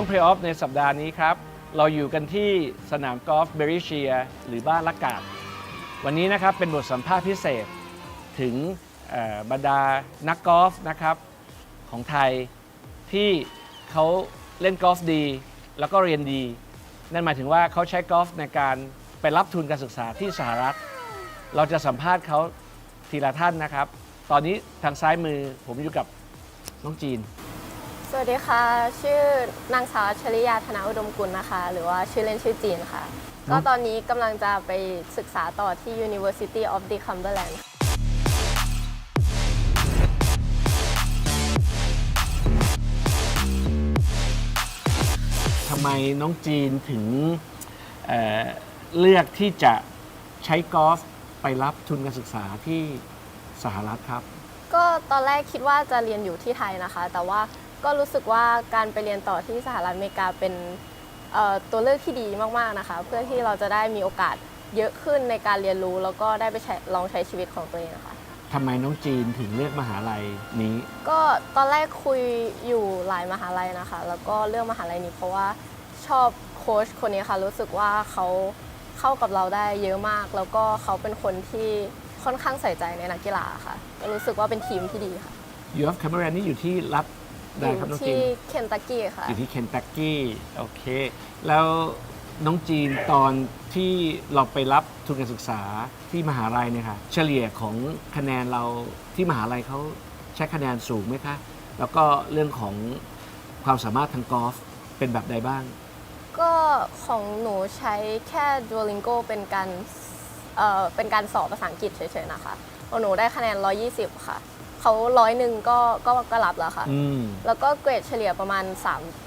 ช่วงเพลย์ออฟในสัปดาห์นี้ครับ เราอยู่กันที่สนามกอล์ฟเบริเชีย หรือบ้านละกาดวันนี้นะครับเป็นบทสัมภาษณ์พิเศษถึงบรรดานักกอล์ฟนะครับของไทยที่เขาเล่นกอล์ฟดี แล้วก็เรียนดี นั่นหมายถึงว่าเขาใช้กอล์ฟในการไปรับทุนการศึกษาที่สหรัฐ เราจะสัมภาษณ์เขาทีละท่านนะครับ ตอนนี้ทางซ้ายมือผมอยู่กับน้องจีน สวัสดีค่ะ ชื่อนางสาวชลิยาธนาอุดมกุลนะคะ หรือว่าชื่อเล่นชื่อจีนค่ะเนอะก็ตอนนี้กำลังจะไปศึกษาต่อที่ University of the Cumberland ทำไมน้องจีนถึงเอ่อเลือกที่จะใช้กอล์ฟไปรับทุนการศึกษาที่สหรัฐครับ ก็ตอนแรกคิดว่าจะเรียนอยู่ที่ไทยนะคะ แต่ว่า ก็รู้สึกว่าการไปเรียนต่อที่สหรัฐอเมริกาเป็นเอ่อตัวเลือกที่ดีมากๆนะคะ เพื่อที่เราจะได้มีโอกาสเยอะขึ้นในการเรียนรู้ แล้วก็ได้ไปใช้ลองใช้ชีวิตของตัวเองนะคะทำไมน้องจีนถึงเลือกมหาลัยนี้ ก็ตอนแรกคุยอยู่หลายมหาลัยนะคะ แล้วก็เลือกมหาลัยนี้เพราะว่าชอบโค้ชคนนี้ค่ะ รู้สึกว่าเขาเข้ากับเราได้เยอะมาก แล้วก็เขาเป็นคนที่ค่อนข้างใส่ใจในนักกีฬาค่ะ ก็รู้สึกว่าเป็นทีมที่ดีค่ะยูออฟแคมเบรนนี่อยู่ที่รัฐ อใดครับน้องจีที่นเคนตักกี้ค่ะ อยู่ที่เคนตักกี้โอเค แล้วน้องจีนตอนที่เราไปรับทุนการศึกษาที่มหาลัยเนี่ยค่ะเฉลี่ยของคะแนนเราที่มหาลัยเขาใช้คะแนนสูงไหมคะ แล้วก็เรื่องของความสามารถทางกอล์ฟเป็นแบบใดบ้าง ก็ของหนูใช้แค่ Duolingo เป็นการเอ่อเป็นการสอบภาษาอังกฤษเฉยๆนะคะของหนูได้คะแนน 120 ค่ะ เขาร้อยหนึ่งก็ก็ก็รับแล้วค่ะ อืม แล้วก็เกรดเฉลี่ยประมาณ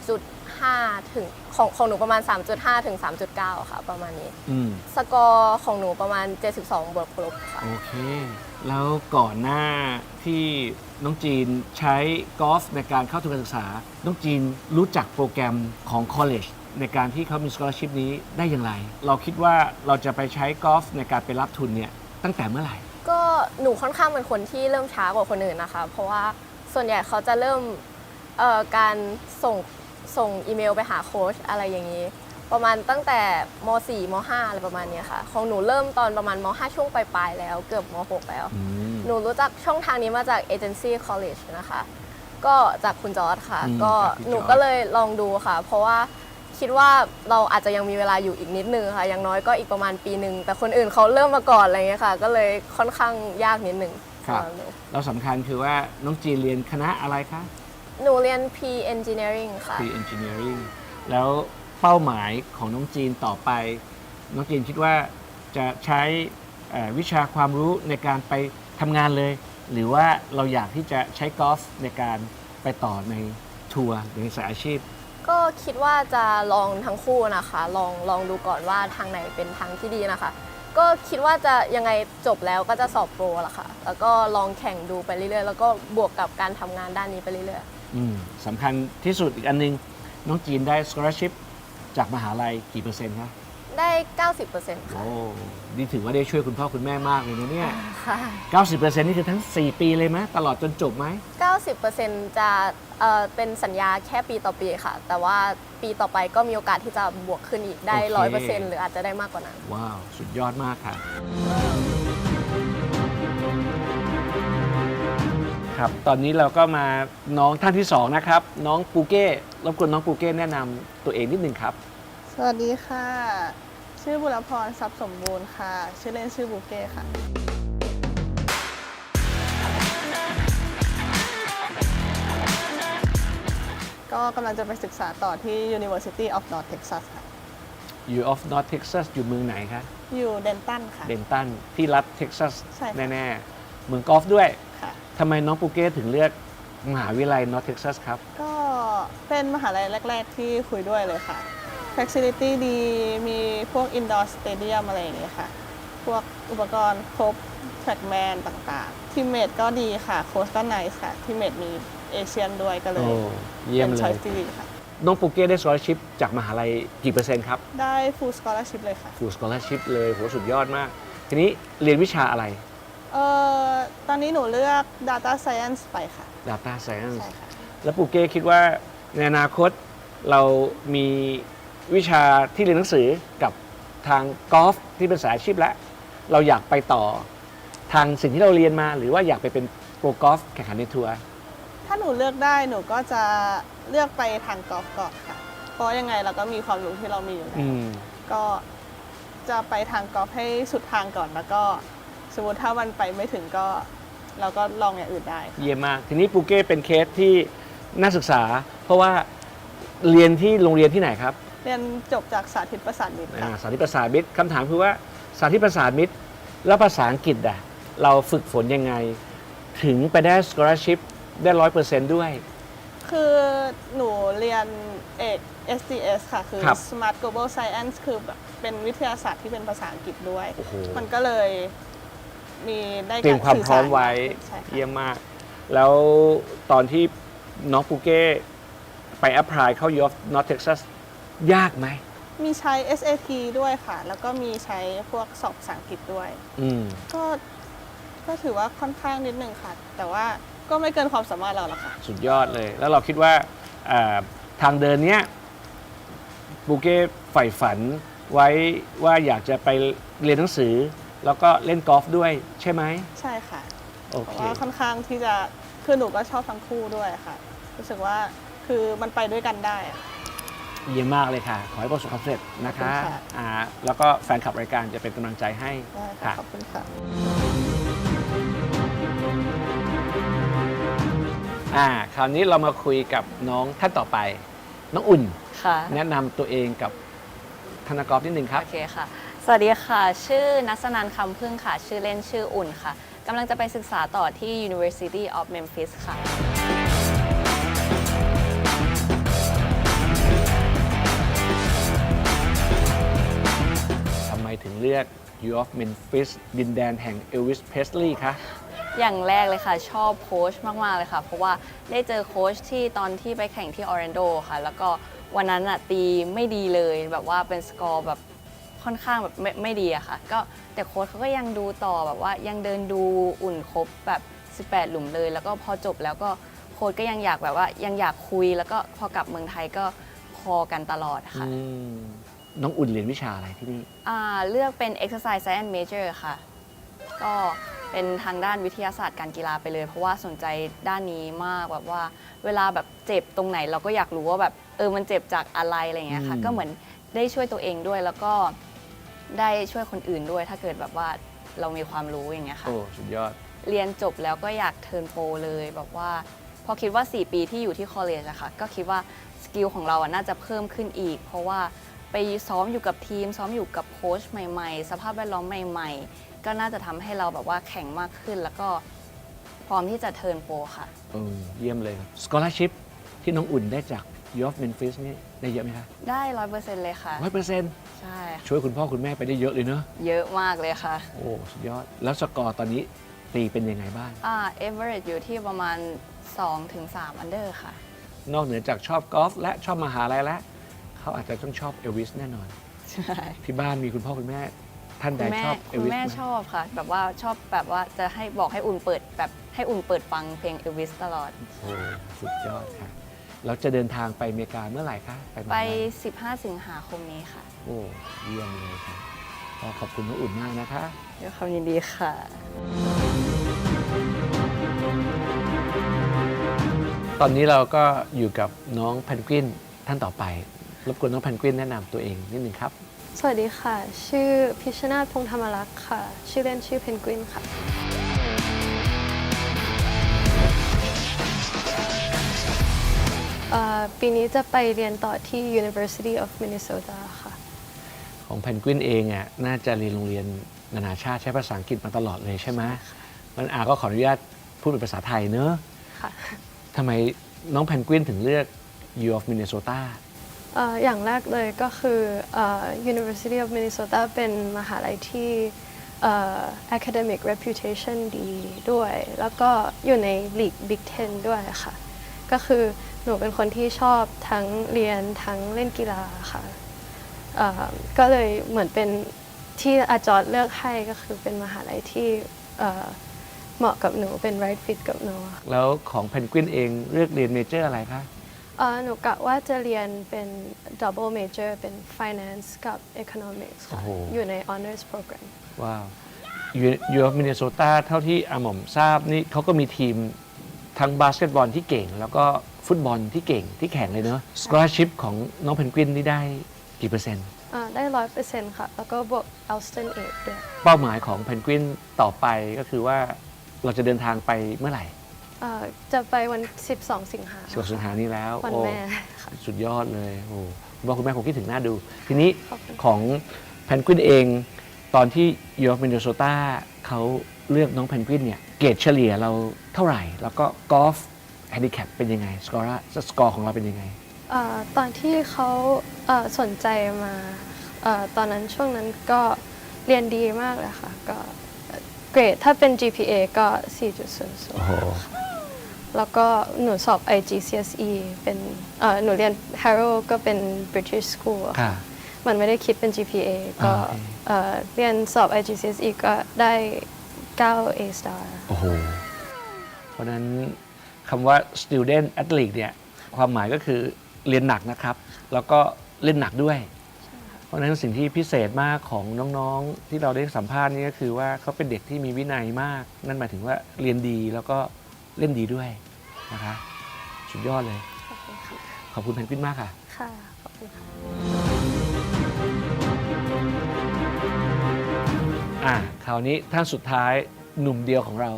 3.5 ถึงของของหนูประมาณ 3.5 ถึง 3.9 ค่ะ ประมาณนี้ อืม สกอร์ของหนูประมาณ 72 บวกลบค่ะ โอเค แล้วก่อนหน้าที่น้องจีนใช้กอล์ฟในการเข้าทุนการศึกษา น้องจีนรู้จักโปรแกรมของ college ในการที่เขามี scholarship นี้ได้อย่างไร เราคิดว่าเราจะไปใช้กอล์ฟในการไปรับทุนเนี่ยตั้งแต่เมื่อไหร่ก็ หนูค่อนข้างเป็นคนที่เริ่มช้ากว่าคนอื่นนะคะ เพราะว่าส่วนใหญ่เขาจะเริ่มเอ่อการส่งส่งอีเมลไปหาโค้ชอะไรอย่างนี้ ประมาณตั้งแต่ม .4 ม .5 อะไรประมาณเนี้ยค่ะ ของหนูเริ่มตอนประมาณม .5 ช่วงปลายๆแล้วเกือบม .6 แล้วอืมหนูรู้จักช่องทางนี้มาจากเอเจนซี่คอลเลจนะคะ ก็จากคุณจอร์ดค่ะอืมก็จากพี่จอร์จหนูก็เลยลองดูค่ะ เพราะว่า คิดว่าเราอาจจะยังมีเวลาอยู่อีกนิดนึงค่ะอย่างน้อยก็อีกประมาณปีหนึ่งแต่คนอื่นเขาเริ่มมาก่อนอะไรเงี้ยค่ะ ก็เลยค่อนข้างยากนิดนึงครับสำหรับหนูแล้วสำคัญคือว่าน้องจีนเรียนคณะอะไรคะหนูเรียน P Engineering ค่ะ Pre Engineering แล้วเป้าหมายของน้องจีนต่อไป น้องจีนคิดว่าจะใช้เอ่อวิชาความรู้ในการไปทำงานเลย หรือว่าเราอยากที่จะใช้กอล์ฟในการไปต่อในทัวร์หรือในสายอาชีพ ก็คิดว่าจะลองทั้งคู่นะคะ ลองลองดูก่อนว่าทางไหนเป็นทางที่ดีนะคะ ก็คิดว่าจะยังไงจบแล้วก็จะสอบโปรละค่ะ แล้วก็ลองแข่งดูไปเรื่อยๆ แล้วก็บวกกับการทำงานด้านนี้ไปเรื่อยอืมสำคัญที่สุดอีกอันนึง น้องจีนได้ scholarship จากมหาลัยกี่เปอร์เซ็นต์คะ ได้ 90%ค่ะโอ้นี่ถือว่าได้ช่วยคุณพ่อคุณแม่มากเลยนะเนี่ยค่ะ90%นี่คือทั้ง 4 ปีเลยไหมตลอดจนจบไหม 90%จะเอ่อเป็นสัญญาแค่ปีต่อปีค่ะ แต่ว่าปีต่อไปก็มีโอกาสที่จะบวกขึ้นอีกได้ โอเค 100%หรืออาจจะได้มากกว่านั้น ว้าว สุดยอดมากค่ะ ครับ ตอนนี้เราก็มาน้องท่านที่สองนะครับ น้องปูเก้รบกวนน้องปูเก้แนะนำตัวเองนิดนึงครับส วัสดีค่ะ ชื่อบุรพรทรัพย์สมบูรณ์ค่ะ ชื่อเล่นชื่อบุเก้ค่ะ ก็กำลังจะไปศึกษาต่อที่ University of North Texas ค่ะ อยู่ of North Texas อยู่เมืองไหนคะอยู่เดนตันค่ะ เดนตันที่รัฐเท็กซัสใช่ค่ะ แน่ๆเมืองกอล์ฟด้วยค่ะ ทำไมน้องปูเก้ถึงเลือกมหาวิทยาลัย North Texas ครับ ก็เป็นมหาลัยแรก ๆ ที่คุยด้วยเลยค่ะ Facility ดี มีพวก Indoor Stadium อะไรอย่างเงี้ยค่ะ พวกอุปกรณ์ครบ Trackman ต่างๆ ทีมเมดก็ดีค่ะ โค้ชก็ไนส์ค่ะ ทีมเมดมีเอเชียนด้วยก็เลโอ้ยเยี่ยมเป็น เลช้อยยส์ที่ดีค่ะ น้องปูเก้ได้ scholarship จากมหาลัยกี่เปอร์เซ็นต์ครับได้ full scholarship เลยค่ะ full scholarship เลยโหสุดยอดมาก ทีนี้เรียนวิชาอะไร เอ่อ ตอนนี้หนูเลือก Data Science ไปค่ะ Data Science ใช่ค่ะ แล้วปูเก้คิดว่าในอนาคตเรามี วิชาที่เรียนหนังสือกับทางกอล์ฟที่เป็นสายอาชีพแล้วเราอยากไปต่อทางสิ่งที่เราเรียนมา หรือว่าอยากไปเป็นโปรกอล์ฟแข่งขันในทัวร์ถ้าหนูเลือกได้หนูก็จะเลือกไปทางกอล์ฟก่อนค่ะ เพราะยังไงเราก็มีความรู้ที่เรามีอยู่แล้วอืม ก็จะไปทางกอล์ฟให้สุดทางก่อนแล้วก็สมมติถ้ามันไปไม่ถึงก็เราก็ลองอย่างอื่นได้ค่ะเยี่ยมมาก ทีนี้ปูเก้เป็นเคสที่น่าศึกษา เพราะว่าเรียนที่โรงเรียนที่ไหนครับ เรียนจบจากสาธิตประสานมิตรอ่าค่ะสาธิตประสานมิตรคำถามคือว่าสาธิตประสานมิตรแล้วภาษาอังกฤษอะเราฝึกฝนยังไง ถึงไปได้ scholarship ได้ร้อยเปอร์เซนต์ด้วย คือหนูเรียนเอก SDS ค่ะ คือ ครับ Smart Global Science คือแบบเป็นวิทยาศาสตร์ที่เป็นภาษาอังกฤษด้วย โอ้โห มันก็เลยมีได้เตรียมความพร้อมไว้ใช่ค่ะเยี่ยมมาก แล้วตอนที่น้องปูเก้ไป apply เข้า U of North Texas ยากไหมมีใช้ SAT ด้วยค่ะ แล้วก็มีใช้พวกสอบภาษาอังกฤษด้วย อืม ก็ก็ถือว่าค่อนข้างนิดนึงค่ะ แต่ว่าก็ไม่เกินความสามารถเราหรอกค่ะ สุดยอดเลย แล้วเราคิดว่าอ่าทางเดินเนี้ยปูเก้ใฝ่ฝันไว้ว่าอยากจะไปเรียนหนังสือ แล้วก็เล่นกอล์ฟด้วยใช่ไหมใช่ค่ะ โอเพเค ราะว่าค่อนข้างที่จะคือหนูก็ชอบทั้งคู่ด้วยค่ะ รู้สึกว่าคือมันไปด้วยกันได้อะ เยี่ยมมากเลยค่ะ ขอให้ประสบความสำเร็จนะคะขอบคุณค่ะ อ่าแล้วก็แฟนคลับรายการจะเป็นกำลังใจให้ได้ค่ะค่ะ ขอบคุณค่ะ อ่าคราวนี้เรามาคุยกับน้องท่านต่อไป น้องอุ่น ค่ะ แนะนำตัวเองกับธนากรนิดนึงครับ โอเคค่ะ สวัสดีค่ะ ชื่อนัสนันคำพึ่งค่ะ ชื่อเล่นชื่ออุ่นค่ะ กำลังจะไปศึกษาต่อที่ University of Memphis ค่ะ เลือก U of Memphis ดินแดนแห่งเอลวิสเพสลีย์คะอย่างแรกเลยค่ะ ชอบโค้ชมาก ๆ เลยค่ะ เพราะว่าได้เจอโค้ชที่ตอนที่ไปแข่งที่ออร์แลนโดค่ะ แล้วก็วันนั้นอะตีไม่ดีเลยแบบว่าเป็นสกอร์แบบค่อนข้างแบบไม่ไม่ดีอะค่ะ ก็แต่โค้ชเขาก็ยังดูต่อแบบว่ายังเดินดูอุ่นครบแบบ 18 หลุมเลย แล้วก็พอจบแล้วก็โค้ชก็ยังอยากแบบว่ายังอยากคุยแล้วก็พอกลับเมืองไทยก็พอกันตลอดค่ะอืม น้องอุ่นเรียนวิชาอะไรที่นี่ อ่าเลือกเป็น exercise science major ค่ะ ก็เป็นทางด้านวิทยาศาสตร์การกีฬาไปเลย เพราะว่าสนใจด้านนี้มากแบบว่า เวลาแบบเจ็บตรงไหนเราก็อยากรู้ว่าแบบเออมันเจ็บจากอะไรอะไรเงี้ยค่ะ อืม ก็เหมือนได้ช่วยตัวเองด้วยแล้วก็ได้ช่วยคนอื่นด้วย ถ้าเกิดแบบว่าเรามีความรู้อย่างเงี้ยค่ะ โอ้สุดยอด เรียนจบแล้วก็อยากเทิร์นโปรเลยแบบว่า พอคิดว่า 4 ปีที่อยู่ที่คอลเลจอะค่ะก็คิดว่าสกิลของเราอะน่าจะเพิ่มขึ้นอีก เพราะว่า ไปซ้อมอยู่กับทีม ซ้อมอยู่กับโค้ชใหม่ ๆ สภาพแวดล้อมใหม่ ๆ ก็น่าจะทำให้เราแบบว่าแข็งมากขึ้น แล้วก็พร้อมที่จะเทิร์นโปรค่ะ เออเยี่ยมเลยสกอ l ร์ชิพที่น้องอุ่นได้จาก U of Memphis นี่ได้เยอะไหมคะได้ร้อยเปอร์เซ็นต์เลยค่ะ ร้อยเปอร์เซ็นต์ใช่ค่ะช่วยคุณพ่อคุณแม่ไปได้เยอะเลยเนอะเยอะมากเลยค่ะโอ้สุดยอด แล้วสกอร์ตอนนี้ตีเป็นยังไงบ้าง อ่าเอเวอร์อยู่ที่ประมาณ 2-3 อันเดอร์ค่ะ นอกเหนือจากชอบกอล์ฟและชอบมหาลัยแล้ว เขาอาจจะต้องชอบเอลวิสแน่นอน ใช่ที่บ้านมีคุณพ่อคุณแม่ ท่านใดคุณแม่ชอบเอลคุณวิสแม่ไหมชอบค่ะ แบบว่าชอบแบบว่าจะให้บอกให้อุ่นเปิดแบบให้อุ่นเปิดฟังเพลงเอลวิสตลอด โอ้สุดยอดค่ะเราจะเดินทางไปอเมริกาเมื่อไหร่คะไปมหาไปลัย15 สิงหาคมนี้ค่ะโอ้เยี่ยมเลยค่ะก็ขอบคุณน้องอุ่นมากนะคะ ด้วยความยินดีค่ะ ตอนนี้เราก็อยู่กับน้องแพนกวินท่านต่อไป รบกวนน้องแพนกวินแนะนำตัวเองนิดนึงครับ สวัสดีค่ะ ชื่อพิชชนาธพงษ์ธรรมรักษ์ค่ะ ชื่อเล่นชื่อเพนกวินค่ะ เอ่อ ปีนี้จะไปเรียนต่อที่ University of Minnesota ค่ะ ของแพนกวินเองอะน่าจะเรียนโรงเรียนนานาชาติใช้ภาษาอังกฤษมาตลอดเลยใช่ไหมมันอาก็ขออนุญาตพูดเป็นภาษาไทยเนอะค่ะ ทำไมน้องแพนกวินถึงเลือก U of Minnesota เอย่างแรกเลยก็คือ University of Minnesota เป็นมหาลัยที่ academic reputation ดีด้วย แล้วก็อยู่ใน League Big Ten ด้วยค่ะ ก็คือหนูเป็นคนที่ชอบทั้งเรียนทั้งเล่นกีฬาค่ะก็เลยเหมือนเป็นที่อาจอร์ดเลือกให้ก็คือเป็นมหาลัยที่เหมาะกับหนูเป็น right fit กับหนู แล้วของแพนกวินเองเลือกเรียนเมเจอร์อะไรคะ เอ่อหนูกะว่าจะเรียนเป็น double major เป็น finance กับ economics ค่ะ โอ้โห อยู่ใน honors program ว้าวยูออฟมินเนโซตาเท่าที่อาหม่อมทราบนี่เขาก็มีทีมทั้งบาสเกตบอลที่เก่ง แล้วก็ฟุตบอลที่เก่งที่แข่งเลยเนอะสกอร์ชิพของน้องเพนกวินนี่ได้กี่เปอร์เซ็นต์อ่าได้ร้อยเปอร์เซ็นต์ค่ะ แล้วก็บวก Alston 8ด้วย เป้าหมายของเพนกวินต่อไปก็คือว่าเราจะเดินทางไปเมื่อไหร่ อ่าจะไปวัน 12 สิงหา สิบสิงหานี้แล้ววันโอ้แม่ค่ะ สุดยอดเลยโอ้คุณพ่อคุณแม่คงคิดถึงหน้าดู ทีนี้ขอบคุณ ของเพนกวินเอง ตอนที่ยูออฟมินเนโซตาเขาเลือกน้องเพนกวินเนี่ย เกรดเฉลี่ยเราเท่าไหร่ แล้วก็กอล์ฟแฮนดิแคปเป็นยังไง สกอร์สกอร์ของเราเป็นยังไงอ่าตอนที่เขาเอ่อสนใจมาเอ่อตอนนั้นช่วงนั้นก็เรียนดีมากเลยค่ะ ก็เกรดถ้าเป็น GPA ก็ 4.00 โอ้โห แล้วก็หนูสอบ IGCSE เป็นเอ่อหนูเรียน Harrow ก็เป็น British School อะค่ะ ค่ะ มันไม่ได้คิดเป็น GPA ก็อ่าโอเคเอ่อเรียนสอบ IGCSE ก็ได้9 A star โอ้โห เพราะฉะนั้นคำว่า student athlete เนี่ยความหมายก็คือเรียนหนักนะครับ แล้วก็เล่นหนักด้วย เพราะฉะนั้นสิ่งที่พิเศษมากของน้องๆ ที่เราได้สัมภาษณ์นี่ก็คือว่าเขาเป็นเด็กที่มีวินัยมาก นั่นหมายถึงว่าเรียนดีแล้วก็ เล่นดีด้วยนะคะ สุดยอดเลย ขอบคุณค่ะขอบคุณเพนกวินมากค่ะ ค่ะขอบคุณค่ะ อะคราวนี้ท่านสุดท้ายหนุ่มเดียวของเรา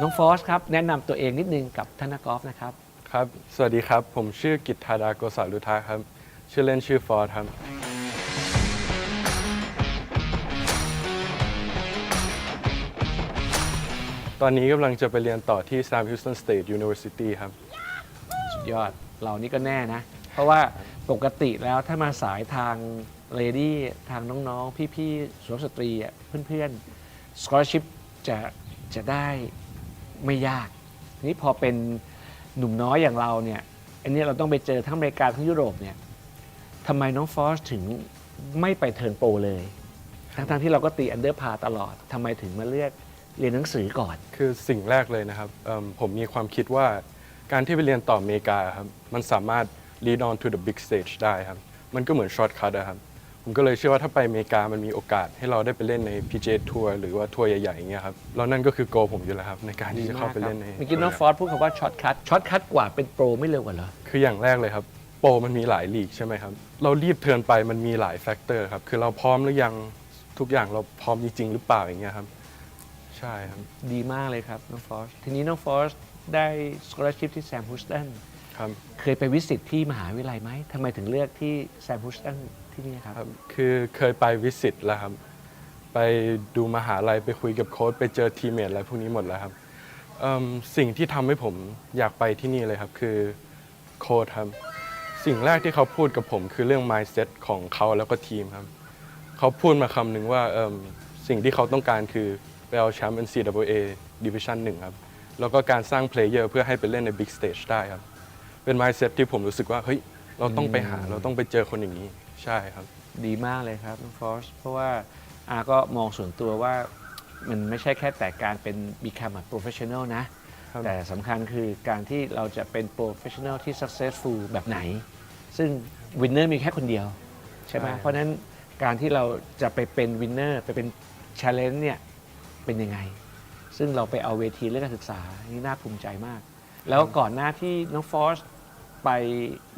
น้องฟอสครับ แนะนำตัวเองนิดนึงกับท่านนักกอล์ฟนะครับ ครับ สวัสดีครับ ผมชื่อกิตธาดาโกษาลุทาครับ ชื่อเล่นชื่อฟอร์ดครับ ตอนนี้กำลังจะไปเรียนต่อที่ Sam Houston State University ครับ สุดยอดเรานี่ก็แน่นะ เพราะว่าปกติแล้วถ้ามาสายทางเลดี้ทางน้องๆ พี่ๆสุภาพสตรีอะเพื่อนๆ scholarship จะจะได้ไม่ยาก นี้พอเป็นหนุ่มน้อยอย่างเราเนี่ย อันนี้เราต้องไปเจอทั้งอเมริกาทั้งยุโรปเนี่ยทำไมน้องฟอสถึงไม่ไปเทิร์นโปรเลย ทั้งๆที่เราก็ตีอันเดอร์พาตลอดทำไมถึงมาเลือก เรียนหนังสือก่อน คือสิ่งแรกเลยนะครับเอิ่มผมมีความคิดว่าการที่ไปเรียนต่ออเมริกาครับมันสามารถ lead on to the big stage ได้ครับ มันก็เหมือนช็อตคัทอะครับ ผมก็เลยเชื่อว่าถ้าไปอเมริกามันมีโอกาสให้เราได้ไปเล่นใน PGA ทัวร์หรือว่าทัวร์ใหญ่ๆอย่างเงี้ยครับแล้วนั่นก็คือโกผมอยู่แล้วครับ ในการที่จะเข้าไปเล่นในเมื่อกี้น้องฟอสพูดคำว่าช็อตคัทช็อตคัทกว่าเป็นโปรไม่เร็วกว่าเหรอ คืออย่างแรกเลยครับ โปรมันมีหลายลีกใช่ไหมครับ เรารีบเทิร์นไปมันมีหลายแฟกเตอร์ครับ คือเราพร้อมหรือยังทุกอย่างเราพร้อมจริงๆหรือเปล่าอย่างเงี้ยครับ ใช่ครับ ดีมากเลยครับน้องฟอสทีนี้น้องฟอสได้สกอ r ชิพที่แซม h ูสตันครับเคยไปวิสิตที่มหาวิทยาลัยไหมทำไมถึงเลือกที่แซม h ูสตันที่นี่ครับ ครับคือเคยไปวิสิตแล้วครับ ไปดูมหาลัยไปคุยกับโค้ชไปเจอทีมเมทอะไรพวกนี้หมดแล้วครับเอิ่มสิ่งที่ทำให้ผมอยากไปที่นี่เลยครับคือโค้ชครับ สิ่งแรกที่เขาพูดกับผมคือเรื่อง mindset ของเขาแล้วก็ทีมครับ เขาพูดมาคำหนึ่งว่าเอิ่มสิ่งที่เขาต้องการคือ ไปเอาแชมป์ NCAA Division 1 ครับ แล้วก็การสร้างเพลเยอร์เพื่อให้ไปเล่นใน Big Stage ได้ครับ เป็น mindset ที่ผมรู้สึกว่า เฮ้ย เราต้องไปหาเราต้องไปเจอคนอย่างนี้ ใช่ครับ ดีมากเลยครับน้องฟอสเพราะว่าอาก็มองส่วนตัวว่ามันไม่ใช่แค่แต่การเป็น become a professional นะ ครับ แต่สำคัญคือการที่เราจะเป็น professional ที่ successful แบบไหน ซึ่ง winner มีแค่คนเดียว ใช่ไหมใช่ เพราะฉะนั้นการที่เราจะไปเป็น winner ไปเป็น challenge เนี่ย เป็นยังไง ซึ่งเราไปเอาเวทีเรื่องการศึกษานี่น่าภูมิใจมาก แล้วก่อนหน้าที่น้องฟอสไป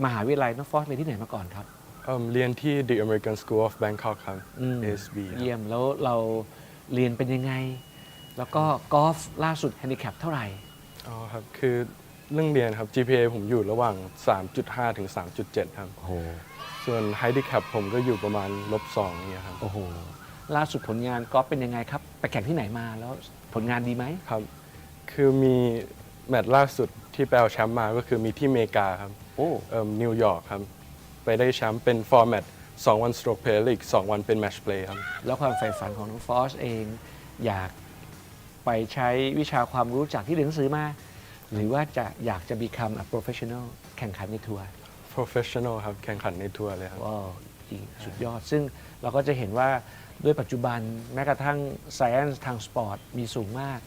มหาวิทยาลัยน้องฟอสเรียนที่ไหนมาก่อนครับเอิ่มเรียนที่ The American School of Bangkok ครับ อืม ASB ครับเยี่ยมแล้วเราเรียนเป็นยังไง แล้วก็กอล์ฟล่าสุดแฮนดิแคปเท่าไหร่ อ๋อครับ คือเรื่องเรียนครับ GPA ผมอยู่ระหว่าง 3.5 ถึง 3.7 ครับโอ้โหส่วน Handicap ผมก็อยู่ประมาณลบ2เนี่ยครับ โอ้โห ล่าสุดผลงานกอล์ฟเป็นยังไงครับ ไปแข่งที่ไหนมาแล้วผลงานดีไหม ครับ คือมีแมตช์ล่าสุดที่ไปเอาแชมป์มาก็คือมีที่อเมริกาครับโอ้ เอ่อนิวยอร์กครับ ไปได้แชมป์เป็นฟอร์แมต2วัน Stroke Play และอีก2วันเป็น Match Play ครับ แล้วความใฝ่ฝันของน้องฟอสเอง อยากไปใช้วิชาความรู้จากที่เรียนหนังสือมา หรือว่าจะอยากจะ become a professional แข่งขันในทัวร์ Professional ครับ แข่งขันในทัวร์เลยครับ ว้าวจริงสุดยอดซึ่งเราก็จะเห็นว่า ด้วยปัจจุบันแม้กระทั่ง science ทางสปอร์ตมีสูงมาก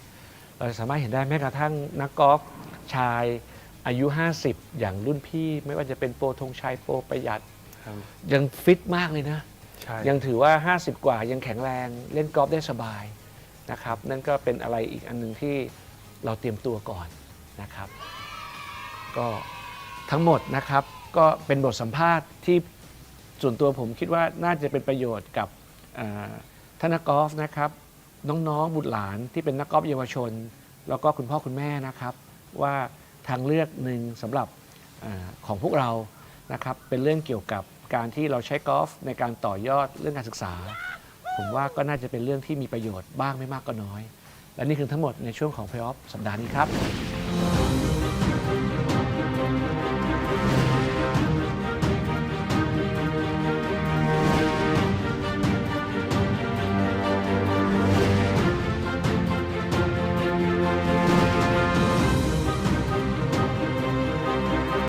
เราจะสามารถเห็นได้แม้กระทั่งนักกอล์ฟชายอายุ 50 อย่างรุ่นพี่ ไม่ว่าจะเป็นโปรธงชัยโปรประหยัด ครับยังฟิตมากเลยนะ ใช่ยังถือว่า 50 กว่ายังแข็งแรงเล่นกอล์ฟได้สบายนะครับ นั่นก็เป็นอะไรอีกอันหนึงที่เราเตรียมตัวก่อนนะครับ ก็ทั้งหมดนะครับก็เป็นบทสัมภาษณ์ที่ส่วนตัวผมคิดว่าน่าจะเป็นประโยชน์กับเอ่อ ท่านนักกอล์ฟนะครับ น้องๆบุตรหลานที่เป็นนักกอล์ฟเยาวชน แล้วก็คุณพ่อคุณแม่นะครับ ว่าทางเลือกหนึ่งสำหรับอของพวกเรานะครับเป็นเรื่องเกี่ยวกับการที่เราใช้กอล์ฟในการต่อยอดเรื่องการศึกษา ผมว่าก็น่าจะเป็นเรื่องที่มีประโยชน์บ้างไม่มากก็น้อย และนี่คือทั้งหมดในช่วงของ Play Off สัปดาห์นี้ครับ